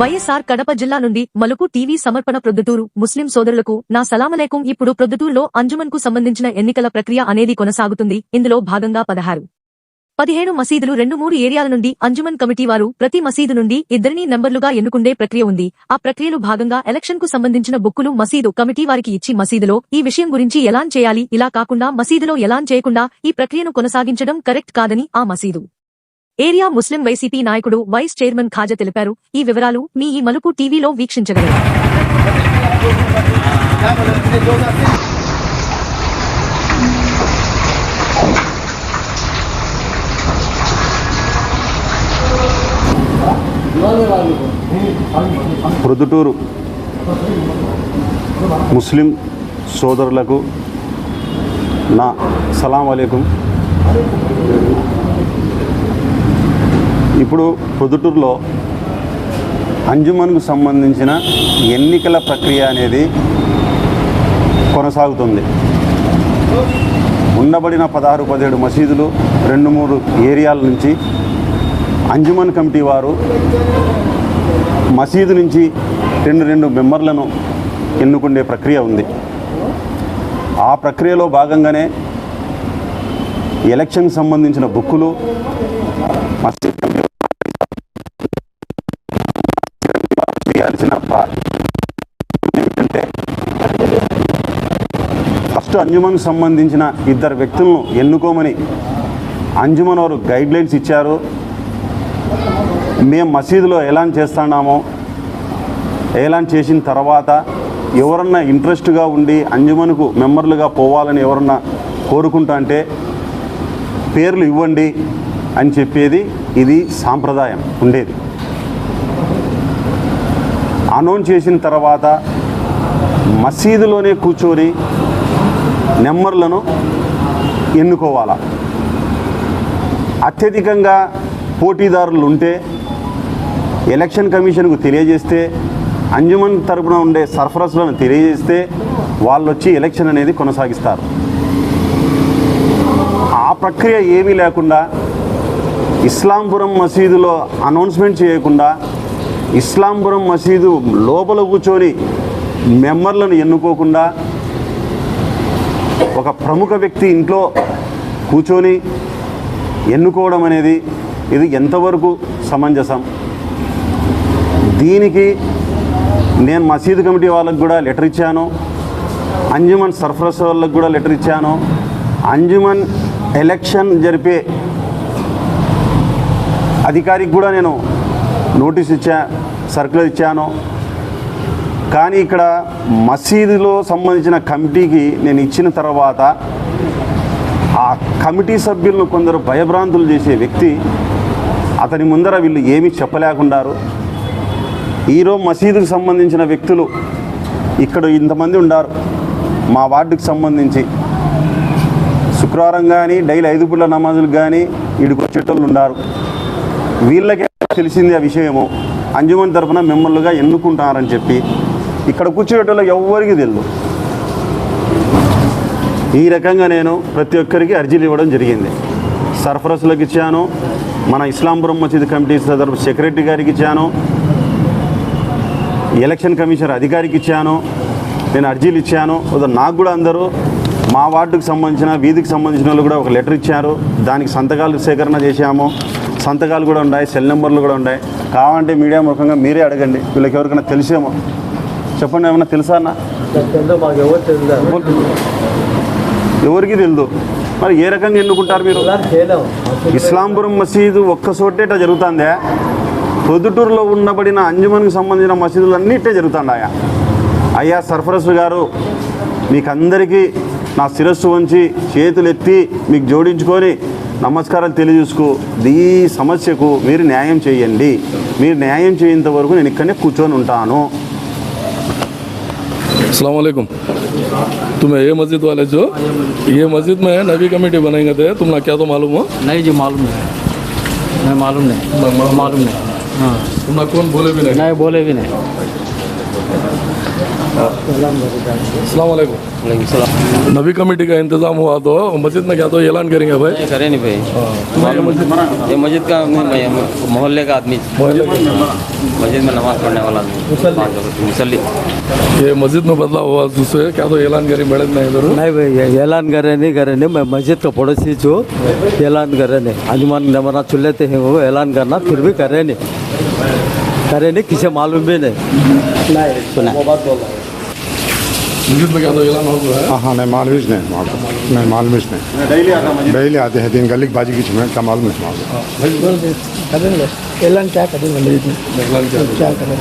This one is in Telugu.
వైఎస్ఆర్ కడప జిల్లా నుండి మలుపు టీవీ సమర్పణ ప్రొద్దుటూరు ముస్లిం సోదరులకు నా సలామలేకం. ఇప్పుడు ప్రొద్దుటూరులో అంజుమన్కు సంబంధించిన ఎన్నికల ప్రక్రియ అనేది కొనసాగుతుంది. ఇందులో భాగంగా పదహారు. పదిహేడు మసీదులు రెండు మూడు ఏరియాల నుండి అంజుమన్ కమిటీ వారు ప్రతి మసీదు నుండి ఇద్దరిని నెంబర్లుగా ఎన్నుకుండే ప్రక్రియ ఉంది. ఆ ప్రక్రియలో భాగంగా ఎలక్షన్కు సంబంధించిన బుక్కులు మసీదు కమిటీ వారికి ఇచ్చి మసీదులో ఈ విషయం గురించి ఎలాన్ చేయాలి? ఇలా కాకుండా మసీదులో ఎలాన్ చేయకుండా ఈ ప్రక్రియను కొనసాగించడం కరెక్ట్ కాదని ఆ మసీదు ఏరియా ముస్లిం వైసీపీ నాయకుడు వైస్ చైర్మన్ ఖాజా తెలిపారు. ఈ వివరాలు మీ ఈ మలుపు టీవీలో వీక్షించగలరు. ప్రొద్దుటూరు ముస్లిం సోదరులకు నా సలాం అలైకుం. ఇప్పుడు ప్రొద్దుటూరులో అంజుమన్కు సంబంధించిన ఎన్నికల ప్రక్రియ అనేది కొనసాగుతుంది. ఉండబడిన పదహారు పదిహేడు మసీదులు రెండు మూడు ఏరియాల నుంచి అంజుమన్ కమిటీ వారు మసీదు నుంచి రెండు రెండు మెంబర్లను ఎన్నుకునే ప్రక్రియ ఉంది. ఆ ప్రక్రియలో భాగంగానే ఎలక్షన్కి సంబంధించిన బుక్కులు మసీ ఏంటంటే ఫస్ట్ అంజుమన్ సంబంధించిన ఇద్దరు వ్యక్తులను ఎన్నుకోమని అంజుమన్ వారు గైడ్ లైన్స్ ఇచ్చారు. మేము మసీదులో ఎలాన్ చేస్తున్నామో ఎలాన్ చేసిన తర్వాత ఎవరన్నా ఇంట్రెస్ట్గా ఉండి అంజుమన్కు మెంబర్లుగా పోవాలని ఎవరన్నా కోరుకుంటా అంటే పేర్లు ఇవ్వండి అని చెప్పేది ఇది సాంప్రదాయం ఉండేది. అనౌన్స్ చేసిన తర్వాత మసీదులోనే కూర్చొని నెంబర్లను ఎన్నుకోవాలా? అత్యధికంగా పోటీదారులు ఉంటే ఎలక్షన్ కమిషన్కు తెలియజేస్తే అంజుమన్ తరపున ఉండే సర్ఫరస్లను తెలియజేస్తే వాళ్ళు వచ్చి ఎలక్షన్ అనేది కొనసాగిస్తారు. ఆ ప్రక్రియ ఏమీ లేకుండా ఇస్లాంపురం మసీదులో అనౌన్స్మెంట్ చేయకుండా ఇస్లాంపురం మసీదు లోపల కూర్చొని మెంబర్లను ఎన్నుకోకుండా ఒక ప్రముఖ వ్యక్తి ఇంట్లో కూర్చొని ఎన్నుకోవడం అనేది ఇది ఎంతవరకు సమంజసం? దీనికి నేను మసీదు కమిటీ వాళ్ళకు కూడా లెటర్ ఇచ్చాను. అంజుమన్ సర్ఫరస్ వాళ్ళకు కూడా లెటర్ ఇచ్చాను. అంజుమన్ ఎలక్షన్ జరిపే అధికారికి కూడా నేను నోటీస్ ఇచ్చా సర్కులర్ ఇచ్చాను. కానీ ఇక్కడ మసీదులో సంబంధించిన కమిటీకి నేను ఇచ్చిన తర్వాత ఆ కమిటీ సభ్యులను కొందరు భయభ్రాంతులు చేసే వ్యక్తి అతని ముందర వీళ్ళు ఏమీ చెప్పలేకున్నారు ఈరోజు మసీదుకు సంబంధించిన వ్యక్తులు ఇక్కడ ఇంతమంది ఉన్నారు మా వార్డుకు సంబంధించి శుక్రవారం కానీ డైలీ ఐదు పుల్ల నమాజులు కానీ వీడికి వచ్చేటోళ్ళు ఉన్నారు వీళ్ళకే తెలిసింది ఆ విషయము. అంజుమన్ తరఫున మిమ్మల్నిగా ఎన్నుకుంటారని చెప్పి ఇక్కడ కూర్చోటోళ్ళకి ఎవ్వరికి తెలియదు ఈ రకంగా నేను ప్రతి ఒక్కరికి అర్జీలు ఇవ్వడం జరిగింది. సర్ఫరస్లకు ఇచ్చాను మన ఇస్లాంపురం మసీద్ కమిటీ సదర్ సెక్రటరీ గారికి ఇచ్చాను ఎలక్షన్ కమిషనర్ అధికారికి ఇచ్చాను నేను అర్జీలు ఇచ్చాను. నాకు కూడా అందరూ మా వార్డుకు సంబంధించిన వీధికి సంబంధించిన వాళ్ళు కూడా ఒక లెటర్ ఇచ్చారు. దానికి సంతకాలు సేకరణ చేశాము. సంతకాలు కూడా ఉన్నాయి సెల్ నెంబర్లు కూడా ఉన్నాయి. కావాలంటే మీడియా ముఖంగా మీరే అడగండి. వీళ్ళకి ఎవరికైనా తెలిసేమో. చెప్పండి ఏమన్నా తెలుసా అన్న? ఎవరికి తెలియదు మరి ఏ రకంగా ఎన్నుకుంటారు మీరు? ఇస్లాంపురం మసీదు ఒక్క చోటేట జరుగుతుందే. ప్రొద్దుటూరులో ఉండబడిన అంజుమన్కి సంబంధించిన మసీదులు అన్నిటే జరుగుతున్నాయా అయ్యా సర్ఫరస్ గారు మీకు అందరికీ నా శిరస్సు వంచి చేతులు ఎత్తి మీకు జోడించుకొని నమస్కారాలు తెలియజేసుకో ఈ సమస్యకు మీరు న్యాయం చేయండి. మీరు న్యాయం చేయేంత వరకు నేను ఇక్కడనే కూర్చొని ఉంటాను. अस्सलाम वालेकुम तुम्हें ये मस्जिद वाले जो ये मस्जिद में नबी कमेटी बनाएँगे थे तुम्हें क्या तो मालूम हो? नहीं जी मालूम नहीं। मैं मालूम नहीं। मालूम। नहीं। हाँ। तुम्हें कौन बोले भी नहीं? नहीं बोले भी नहीं। नबी कमेटी का इंतज़ाम हुआ तो मस्जिद में क्या तो ऐलान करेंगे भाई? नहीं करे नहीं भाई। ये मस्जिद का मोहल्ले का आदमी। मस्जिद में नमाज़ पढ़ने वाला मुसल्ली। ये मस्जिद में बदलाव हुआ दूसरे क्या तो ऐलान करें बड़े इधर? नहीं भाई ये ऐलान करे नहीं करे नहीं मैं मस्जिद का पड़ोसी जो ऐलान करे नहीं। अंजुमन नमना चुलेते हैं वो ऐलान करना फिर भी करे नहीं। करे नहीं किसे मालूम भी नहीं सुना मस्जिद में क्या तो ऐलान हो गया है हाँ हाँ नहीं मालूम ही नहीं वहाँ का नहीं मालूम ही नहीं డైలీ आता मस्जिद डेली आते हैं दिन गली बाजी की में का मालूम है वहाँ का करेंगे ऐलान क्या करेंगे मस्जिद में ऐलान क्या क्या करें